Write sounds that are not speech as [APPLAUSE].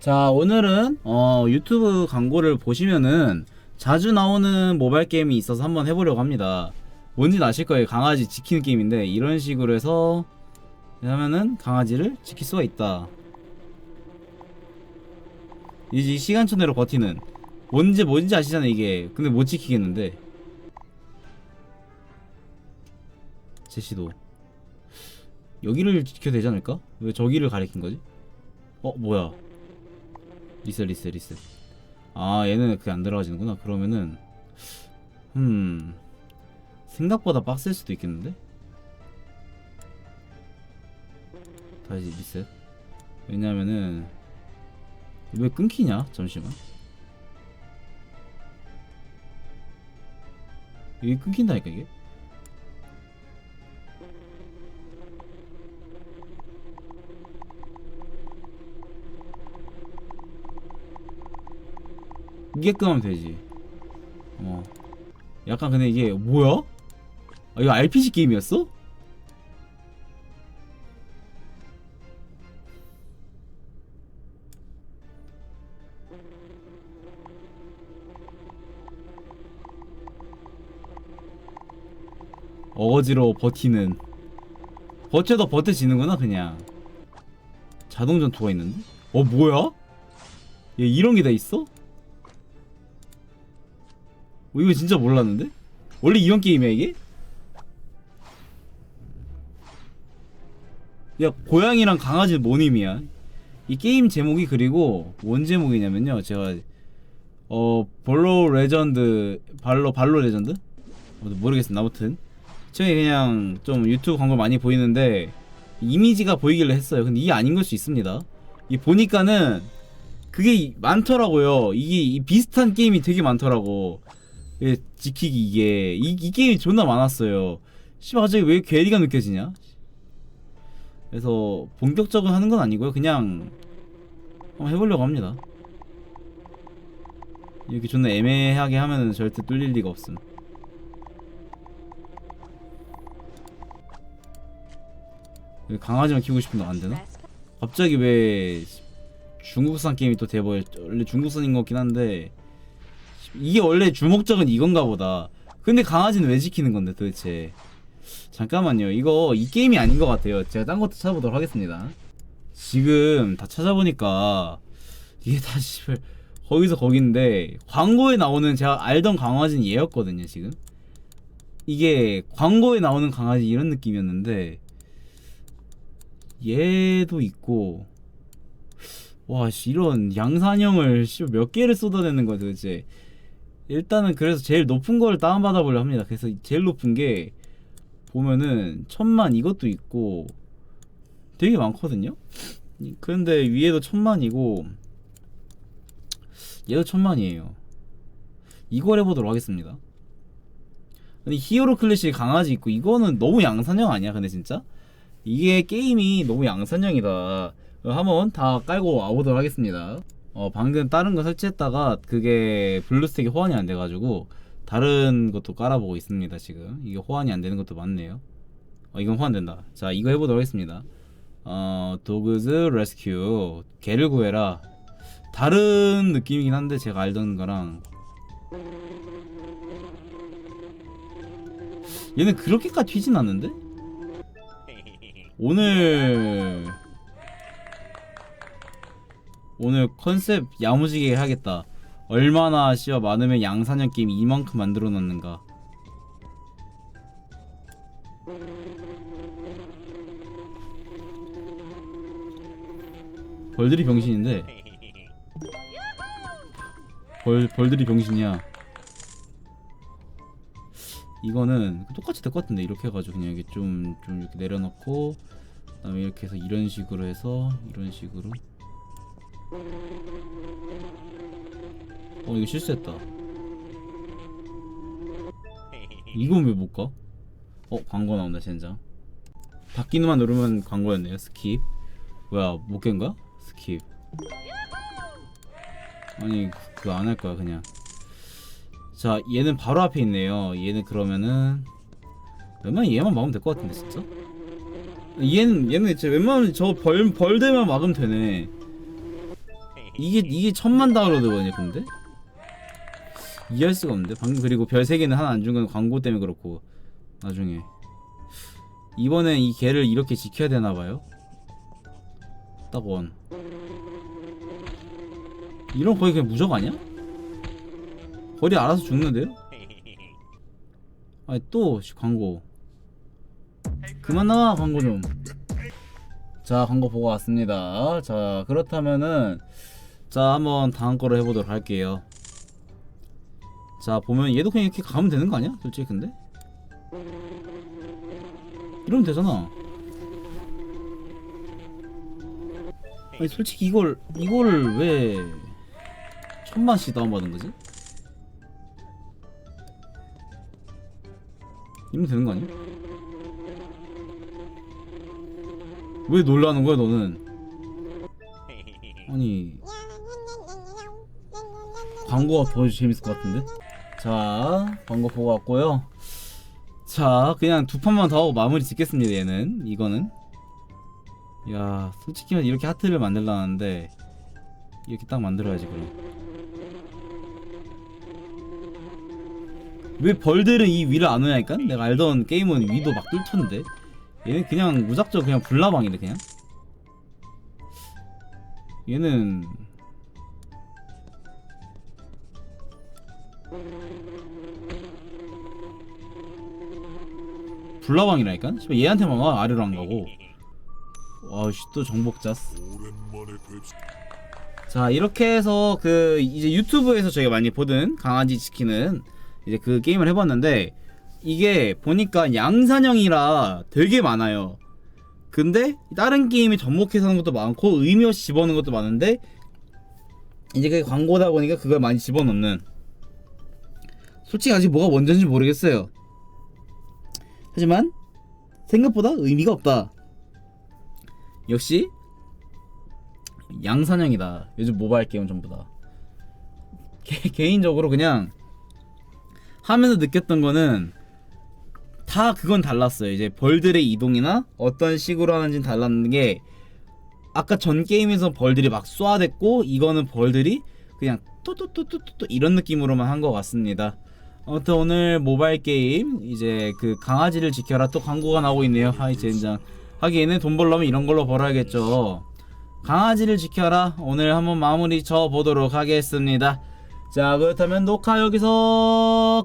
자 오늘은 어, 유튜브 광고를 보시면은 자주 나오는 모바일 게임이 있어서 한번 해보려고 합니다. 뭔지는 아실 거예요. 강아지 지키는 게임인데 이런 식으로 해서 하면은 강아지를 지킬 수가 있다. 이제 시간초 내로 버티는. 뭔지 뭔지 아시잖아요 이게. 근데 못 지키겠는데. 제 시도. 여기를 지켜야 되지 않을까? 왜 저기를 가리킨 거지? 어 뭐야 리셋 리셋 리셋 아 얘는 그게 안 들어가지는구나. 그러면은 음 생각보다 빡셀 수도 있겠는데? 다시 리셋. 왜냐면은 왜 끊기냐? 잠시만. 이게 끊긴다니까 이게 이게끔 하면 되지. 어. 약간 근데 이게 뭐야? 아, 이거 RPG 게임이었어? 어거지로 버티는 버텨도 버텨지는구나 그냥 자동 전투가 있는데? 어 뭐야? 얘 이런 게 다 있어? 어, 이거 진짜 몰랐는데? 원래 이런 게임이야 이게? 야 고양이랑 강아지 뭔 의미야? 이 게임 제목이 그리고 뭔 제목이냐면요 제가 어 볼로 레전드 발로 발로 레전드? 어, 모르겠습니다 아무튼 최근에 그냥 좀 유튜브 광고 많이 보이는데 이미지가 보이길래 했어요 근데 이게 아닌 걸 수 있습니다 이 보니까는 그게 이- 많더라고요 이게 이 비슷한 게임이 되게 많더라고 예, 지키기 이게 이, 이 게임이 존나 많았어요. 씨발 갑자기 왜 괴리가 느껴지냐? 그래서 본격적으로 하는 건 아니고요. 그냥 한번 해보려고 합니다. 이렇게 존나 애매하게 하면은 절대 뚫릴 리가 없음. 왜 강아지만 키우고 싶은데 안 되나? 갑자기 왜 중국산 게임이 또 돼버려? 원래 중국산인 것 같긴 한데 이게 원래 주목적은 이건가 보다. 근데 강아지는 왜 지키는 건데 도대체? 잠깐만요. 이거 이 게임이 아닌 것 같아요. 제가 딴 것도 찾아보도록 하겠습니다. 지금 다 찾아보니까 이게 다 씨발 거기서 거긴데 광고에 나오는 제가 알던 강아지는 얘였거든요. 지금 이게 광고에 나오는 강아지 이런 느낌이었는데 얘도 있고 와 씨, 이런 양산형을 씨, 몇 개를 쏟아내는 거야 도대체 일단은 그래서 제일 높은 걸 다운받아 보려 합니다. 그래서 제일 높은 게 보면은 천만 이것도 있고 되게 많거든요. 그런데 위에도 천만이고 얘도 천만이에요. 이걸 해보도록 하겠습니다. 근데 히어로 클래식 강아지 있고 이거는 너무 양산형 아니야? 근데 진짜 이게 게임이 너무 양산형이다. 한번 다 깔고 와보도록 하겠습니다. 어 방금 다른 거 설치했다가 그게 블루스택이 호환이 안 돼가지고 다른 것도 깔아보고 있습니다 지금. 이게 호환이 안 되는 것도 많네요. 어 이건 호환된다. 자 이거 해보도록 하겠습니다. 어 도그즈 레스큐. 개를 구해라. 다른 느낌이긴 한데 제가 알던 거랑. 얘는 그렇게까지 튀진 않는데? 오늘 오늘 컨셉 야무지게 해야겠다. 얼마나 씨와 많으면 양산형 게임 이만큼 만들어 놨는가. 벌들이 병신인데 벌 벌들이 병신이야. 이거는 똑같이 될 것 같은데 이렇게 해가지고 그냥 이게 좀 좀 이렇게 내려놓고 그다음에 이렇게 해서 이런 식으로 해서 이런 식으로 어 이거 실수했다. [LAUGHS] 이건 왜 못 가? 어 광고 나온다 젠장. 바뀌는만 누르면 광고였네요 스킵. 뭐야 못 깬 거야? 스킵. 아니 그거 안 할 거야 그냥. 자 얘는 바로 앞에 있네요. 얘는 그러면은 웬만하면 얘만 막으면 될 것 같은데 진짜? 얘는 얘는 진짜 웬만하면 저 벌 벌대만 막으면 되네 이게 이게 천만 다운로드거든요 근데? 이해할 수가 없는데? 방금 그리고 별세 개는 하나 안 준 건 광고 때문에 그렇고 나중에. 이번엔 이 개를 이렇게 지켜야 되나 봐요? 딱원. 이런 거의 그냥 무적 아니야? 거리 알아서 죽는데요? 아니 또 씨, 광고. 그만 나와 광고 좀. 자 광고 보고 왔습니다. 자 그렇다면은 자 한번 다음 거로 해보도록 할게요 자 보면 얘도 그냥 이렇게 가면 되는 거 아니야? 솔직히 근데 이러면 되잖아 아니 솔직히 이걸 이걸 왜 천만씩 다운받은 거지? 이러면 되는 거 아니야? 왜 놀라는 거야 너는? 아니 광고가 더 재밌을 것 같은데? 자 광고 보고 왔고요. 자 그냥 두 판만 더 하고 마무리 짓겠습니다 얘는. 이거는. 야 솔직히 말해 이렇게 하트를 만들라는데 이렇게 딱 만들어야지 그럼. 왜 벌들은 이 위를 안 오냐니까? 내가 알던 게임은 위도 막 뚫던데. 얘는 그냥 무작정 그냥 불나방이네 그냥. 얘는 불나방이라니까? 얘한테만 와 아래로 안 가고 와씨 또 정복자스. 자 이렇게 해서 그 이제 유튜브에서 저희가 많이 보던 강아지 지키는 이제 그 게임을 해봤는데 이게 보니까 양산형이라 되게 많아요 근데 다른 게임이 접목해서 하는 것도 많고 의미 없이 집어넣는 것도 많은데 이제 그게 광고다 보니까 그걸 많이 집어넣는 솔직히 아직 뭐가 먼저인지 모르겠어요 하지만 생각보다 의미가 없다 역시 양산형이다. 요즘 모바일 게임 전부 다. 개, 개인적으로 그냥 하면서 느꼈던 거는 다 그건 달랐어요. 이제 벌들의 이동이나 어떤 식으로 하는지는 달랐는 게 아까 전 게임에서 벌들이 막 쏘아댔고 이거는 벌들이 그냥 또또또또또 이런 느낌으로만 한 것 같습니다. 아무튼 오늘 모바일 게임 이제 그 강아지를 지켜라 또 광고가 나오고 있네요. 하이 젠장. 하기에는 돈 벌려면 이런 걸로 벌어야겠죠. 강아지를 지켜라. 오늘 한번 마무리 쳐 보도록 하겠습니다. 자, 그렇다면 녹화 여기서